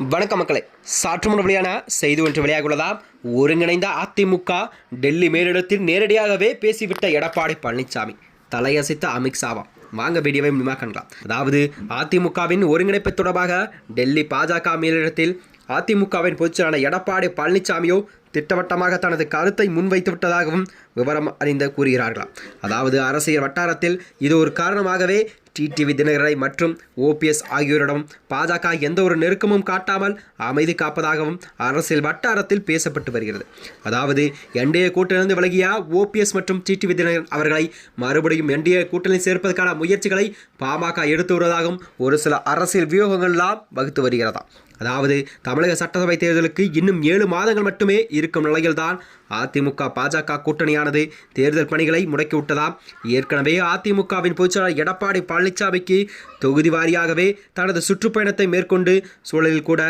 வணக்க மக்களே. சாற்று முன் வெளியான செய்தி ஒன்று வெளியாகுள்ளதாம் ஒருங்கிணைந்த அதிமுக டெல்லி மேலிடத்தில் நேரடியாகவே பேசிவிட்ட எடப்பாடி பழனிசாமி தலையசைத்த அமித்ஷாவாம் வாங்க வீடியோவை முழுமா காணலாம் அதாவது அதிமுகவின் ஒருங்கிணைப்பு தொடர்பாக டெல்லி பாஜக மேலிடத்தில் அதிமுகவின் பொதுச்செயலாளர் எடப்பாடி பழனிசாமியோ திட்டவட்டமாக தனது கருத்தை முன்வைத்து விட்டதாகவும் விவரம் அறிந்து கூறுகிறார்களாம். அதாவது அரசியல் வட்டாரத்தில் இது ஒரு காரணமாகவே டிடிவி தினகரை மற்றும் ஓபிஎஸ் ஆகியோரிடம் பாஜக எந்த ஒரு நெருக்கமும் காட்டாமல் அமைதி காப்பதாகவும் அரசியல் வட்டாரத்தில் பேசப்பட்டு வருகிறது. அதாவது என்டிஏ கூட்டணியிலிருந்து விலகிய ஓபிஎஸ் மற்றும் டிடிவி தினகரன் அவர்களை மறுபடியும் என்டிஏ கூட்டணி சேர்ப்பதற்கான முயற்சிகளை பாமக எடுத்து வருவதாகவும் ஒரு சில அரசியல் வியூகங்கள்லாம் வகுத்து வருகிறதா. அதாவது தமிழக சட்டசபை தேர்தலுக்கு இன்னும் ஏழு மாதங்கள் மட்டுமே இருக்கும் நிலையில்தான் அதிமுக பாஜக கூட்டணியானது தேர்தல் பணிகளை முடக்கிவிட்டதாம் ஏற்கனவே அதிமுகவின் பொதுச்செயலாளர் எடப்பாடி பழனிசாமிக்கு தொகுதி வாரியாகவே தனது சுற்றுப்பயணத்தை மேற்கொண்டு சூழலில் கூட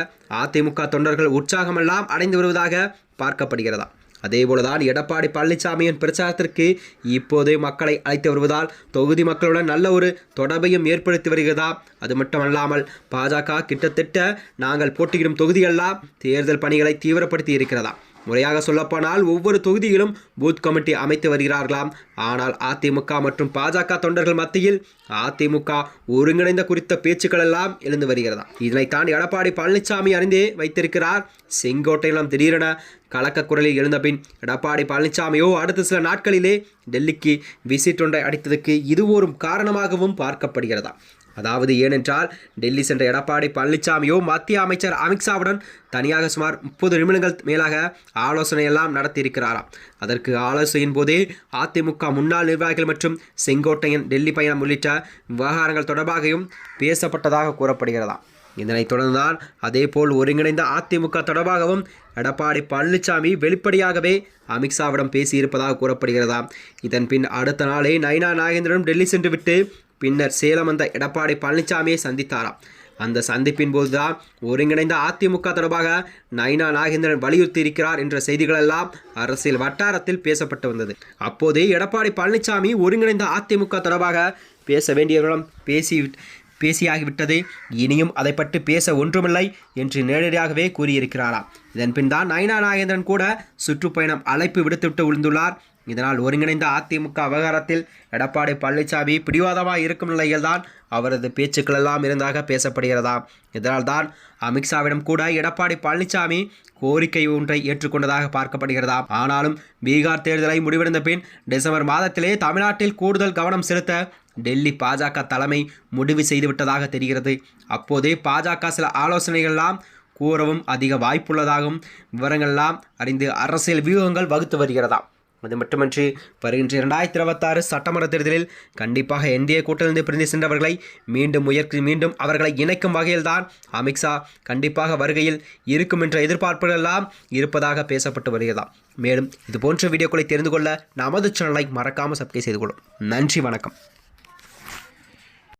அதிமுக தொண்டர்கள் உற்சாகமெல்லாம் அடைந்து வருவதாக பார்க்கப்படுகிறதா? அதேபோலதான் எடப்பாடி பழனிசாமியின் பிரச்சாரத்திற்கு இப்போதே மக்களை அழைத்து வருவதால் தொகுதி மக்களுடன் நல்ல ஒரு தொடர்பையும் ஏற்படுத்தி வருகிறதா? அது மட்டுமல்லாமல் பாஜக கிட்டத்தட்ட நாங்கள் போட்டியிடும் தொகுதியெல்லாம் தேர்தல் பணிகளை தீவிரப்படுத்தி இருக்கிறதா? முறையாக சொல்லப்போனால் ஒவ்வொரு தொகுதியிலும் பூத் கமிட்டி அமைத்து வருகிறார்களாம். ஆனால் அதிமுக மற்றும் பாஜக தொண்டர்கள் மத்தியில் அதிமுக ஒருங்கிணைந்த குறித்த பேச்சுக்கள் எல்லாம் எழுந்து வருகிறதா? இதனைத்தான் எடப்பாடி பழனிசாமி அறிந்தே வைத்திருக்கிறார். செங்கோட்டையிலம் திடீரென கலக்க குரலில் எழுந்தபின் எடப்பாடி பழனிசாமியோ அடுத்த சில நாட்களிலே டெல்லிக்கு விசிட் ஒன்றை அடித்ததுக்கு இது ஒரு காரணமாகவும் பார்க்கப்படுகிறதா? அதாவது ஏனென்றால் டெல்லி சென்ற எடப்பாடி பழனிசாமியோ மத்திய அமைச்சர் அமித்ஷாவுடன் தனியாக சுமார் முப்பது நிமிடங்கள் மேலாக ஆலோசனையெல்லாம் நடத்தியிருக்கிறாராம். அதற்கு ஆலோசனையின் போதே அதிமுக முன்னாள் நிர்வாகிகள் மற்றும் செங்கோட்டையன் டெல்லி பயணம் உள்ளிட்ட விவகாரங்கள் தொடர்பாகவும் பேசப்பட்டதாக கூறப்படுகிறதாம். இதனைத் தொடர்ந்துதான் அதேபோல் ஒருங்கிணைந்த அதிமுக தொடர்பாகவும் எடப்பாடி பழனிசாமி வெளிப்படையாகவே அமித்ஷாவிடம் பேசியிருப்பதாக கூறப்படுகிறதாம். இதன் பின் அடுத்த நாளே நைனா நாகேந்திரனும் டெல்லி சென்றுவிட்டு பின்னர் சேலம் வந்த எடப்பாடி பழனிசாமியை சந்தித்தாராம். அந்த சந்திப்பின் போதுதான் ஒருங்கிணைந்த அதிமுக தொடர்பாக நைனா நாகேந்திரன் வலியுறுத்தி இருக்கிறார் என்ற செய்திகளெல்லாம் அரசியல் வட்டாரத்தில் பேசப்பட்டு வந்தது. அப்போதே எடப்பாடி பழனிசாமி ஒருங்கிணைந்த அதிமுக தொடர்பாக பேச வேண்டியவர்களிடம் பேசி பேசியாகிவிட்டது. இனியும் அதை பற்றி பேச ஒன்றுமில்லை என்று நேரடியாகவே கூறியிருக்கிறாராம். இதன்பின் தான் நயனா நாகேந்திரன் கூட சுற்றுப்பயணம் அழைப்பு விடுத்துவிட்டு விழுந்துள்ளார். இதனால் ஒருங்கிணைந்த அதிமுக விவகாரத்தில் எடப்பாடி பழனிசாமி பிடிவாதமாக இருக்கும் நிலையில்தான் அவரது பேச்சுக்கள் எல்லாம் இருந்ததாக பேசப்படுகிறதாம் இதனால் தான் அமித்ஷாவிடம் கூட எடப்பாடி பழனிசாமி கோரிக்கை ஒன்றை ஏற்றுக்கொண்டதாக பார்க்கப்படுகிறதாம் ஆனாலும் பீகார் தேர்தலை முடிவடைந்த பின் டிசம்பர் மாதத்திலே தமிழ்நாட்டில் கூடுதல் கவனம் செலுத்த டெல்லி பாஜக தலைமை முடிவு செய்துவிட்டதாக தெரிகிறது. அப்போதே பாஜக சில ஆலோசனைகள்லாம் கூறவும் அதிக வாய்ப்புள்ளதாகவும் விவரங்கள்லாம் அறிந்து அரசியல் வியூகங்கள் வகுத்து வருகிறதாம். அது மட்டுமன்றி வருகின்ற இரண்டாயிரத்தி இருபத்தாறு சட்டமன்ற தேர்தலில் கண்டிப்பாக என்டிஏ கூட்டணிந்து பிரிந்து சென்றவர்களை மீண்டும் முயற்சி மீண்டும் அவர்களை இணைக்கும் வகையில்தான் அமித்ஷா கண்டிப்பாக வருகையில் இருக்கும் என்ற எதிர்பார்ப்புகள் எல்லாம் இருப்பதாக பேசப்பட்டு வருகிறதாம். மேலும் இது போன்ற வீடியோக்களை தெரிந்து கொள்ள நமது சேனலை மறக்காமல் சப்ஸ்கிரைப் செய்து கொள்ளும். நன்றி வணக்கம்.